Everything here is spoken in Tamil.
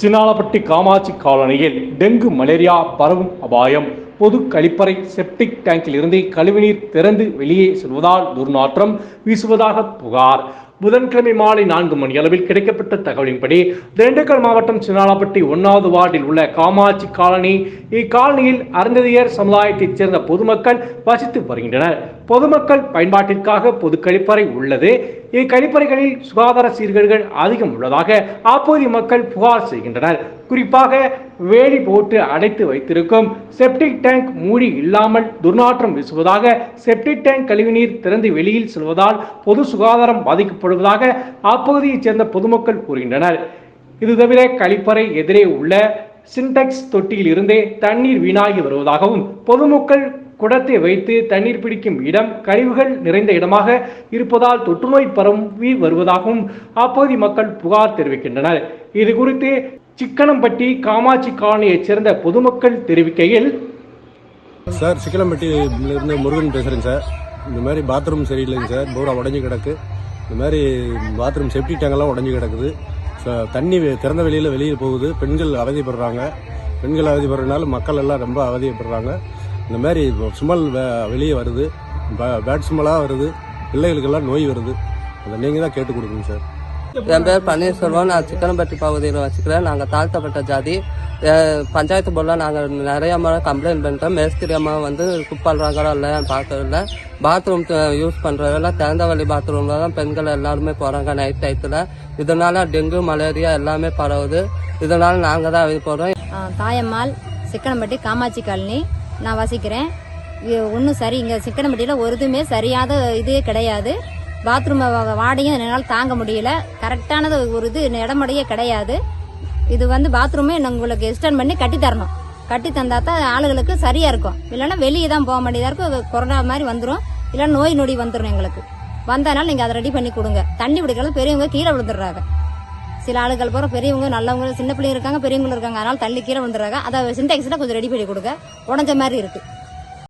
சின்னாலப்பட்டி காமாட்சி காலனியில் டெங்கு மலேரியா பரவும் அபாயம். பொது கழிப்பறை செப்டிக் டேங்கில் இருந்து கழிவுநீர் திறந்து வெளியே செல்வதால் துர்நாற்றம் வீசுவதாக புகார். புதன்கிழமை மாலை நான்கு மணி அளவில் கிடைக்கப்பட்ட தகவலின்படி திண்டுக்கல் மாவட்டம் சின்னாலப்பட்டி ஒன்னாவது வார்டில் உள்ள காமாட்சி காலனி இக்காலனியில் அருந்ததியர் சமுதாயத்தைச் சேர்ந்த பொதுமக்கள் வசித்து வருகின்றனர். பொதுமக்கள் பயன்பாட்டிற்காக பொது கழிப்பறை உள்ளது. இக்கழிப்பறைகளில் சுகாதார சீர்கேடுகள் அதிகம் உள்ளதாக அப்பகுதி மக்கள் புகார் செய்கின்றனர். குறிப்பாக வேலி போட்டு அடைத்து வைத்திருக்கும் செப்டிக் டேங்க் மூடி இல்லாமல் துர்நாற்றம் வீசுவதாக செப்டிக் டேங்க் கழிவுநீர் திறந்து வெளியில் செல்வதால் பொது சுகாதாரம் பாதிக்கப்படுவதாக அப்பகுதியைச் சேர்ந்த பொதுமக்கள் கூறுகின்றனர். இது தவிர கழிப்பறை எதிரே உள்ள சின்டெக்ஸ் தொட்டியில் இருந்தே தண்ணீர் வீணாகி வருவதாகவும் பொதுமக்கள் குடத்தை வைத்து தண்ணீர் பிடிக்கும் இடம் கழிவுகள் நிறைந்த இடமாக இருப்பதால் தொற்றுநோய் பரவி வருவதாகவும் அப்பகுதி மக்கள் புகார் தெரிவிக்கின்றனர். இது குறித்து சிக்கனம்பட்டி காமாட்சி காலனியைச் சேர்ந்த பொதுமக்கள் தெரிவிக்கையில் சார் சிக்கனம்பட்டியிலிருந்து முருகன் பேசுகிறேங்க சார். இந்த மாதிரி பாத்ரூம் சரியில்லைங்க சார். பூரா உடஞ்சி கிடக்கு. இந்த மாதிரி பாத்ரூம் செப்டி டேங்கெல்லாம் உடஞ்சி கிடக்குது. தண்ணி திறந்த வெளியில் வெளியே போகுது. பெண்கள் அவதிப்படுறாங்க. பெண்கள் அவதிப்படுறதுனால மக்கள் எல்லாம் ரொம்ப அவதிப்படுறாங்க. இந்த மாதிரி சுமல் வெ- வெளியே வருது. பே- பேட் சுமலாக வருது. பிள்ளைகளுக்கெல்லாம் நோய் வருது. அதை நீங்கள் தான் கேட்டு கொடுக்கணும் சார். என் பேர் பன்னீர்செல்வம். நான் சிக்கனப்பட்டி பகுதியில் வச்சுக்கிறேன் நாங்கள் தாழ்த்தப்பட்ட ஜாதி. பஞ்சாயத்து போர்டில் நாங்கள் நிறைய முறை கம்ப்ளைண்ட் பண்ணிட்டோம் மேஸ்திரி அம்மா வந்து குப்பாடுறாங்களோ இல்லை பார்த்ததில்ல. பாத்ரூம் யூஸ் பண்ணுறதெல்லாம் திறந்த வழி பாத்ரூமில் தான் பெண்கள் எல்லாருமே போகிறாங்க நைட் டயத்தில் இதனால டெங்கு மலேரியா எல்லாமே பரவுது. இதனால நாங்கள் தான் இது போகிறோம் தாயம்மாள் சிக்கனம்பட்டி காமாட்சி காலனி. நான் வசிக்கிறேன். ஒன்றும் சரி இங்கே சிக்கனப்பட்டியில் ஒரு இதுவுமே சரியாத இதே கிடையாது. பாத்ரூம் வாடையும் என்னால் தாங்க முடியல. கரெக்டானது ஒரு இது இடமுடையே கிடையாது. இது வந்து பாத்ரூமே உங்களுக்கு எக்ஸ்டெண்ட் பண்ணி கட்டி தரணும். கட்டி தந்தா தான் ஆளுகளுக்கு சரியாக இருக்கும். இல்லைன்னா வெளியே தான் போக வேண்டியதாக இருக்கும். கொரோனா மாதிரி வந்துடும் இல்லைன்னா நோய் நொடி வந்துடும் எங்களுக்கு. வந்தனால நீங்கள் அதை ரெடி பண்ணி கொடுங்க. தண்ணி பிடிக்கிறது பெரியவங்க கீழே விழுந்துடுறாங்க. சில ஆளுகள் போகிற பெரியவங்க நல்லவங்க சின்ன பிள்ளைங்க இருக்காங்க பெரியவங்களும் இருக்காங்க. அதனால தள்ளி கீழே வந்துடுறாங்க அதை சின்டெக்ஸில் கொஞ்சம் ரெடி பண்ணி கொடுங்க. உடஞ்ச மாதிரி இருக்கு.